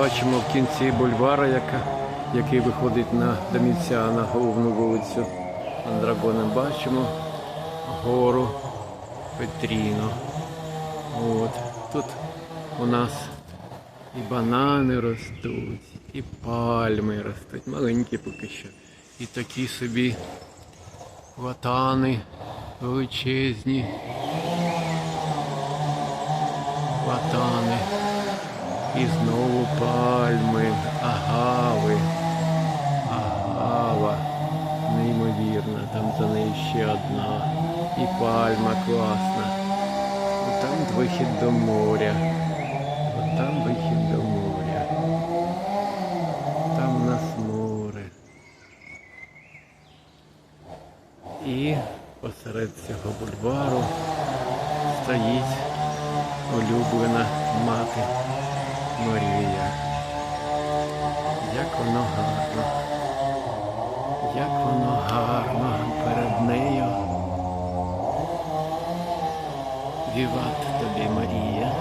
Бачимо в кінці бульвара, яка, який виходить на Доміціана, головну вулицю Андрагона. Бачимо гору Петріно. От. Тут у нас і банани ростуть, і пальми ростуть, маленькі поки що. І такі собі ватани величезні. Ватани. І знову пальми, агави, агава. Неймовірна, там за нею ще одна. І пальма класна. От там вихід до моря. От там вихід до моря. Там у нас море. І посеред цього бульвару стоїть улюблена мати Марія. Як воно гарно. Як воно гарно перед нею. Віват тобі, Марія.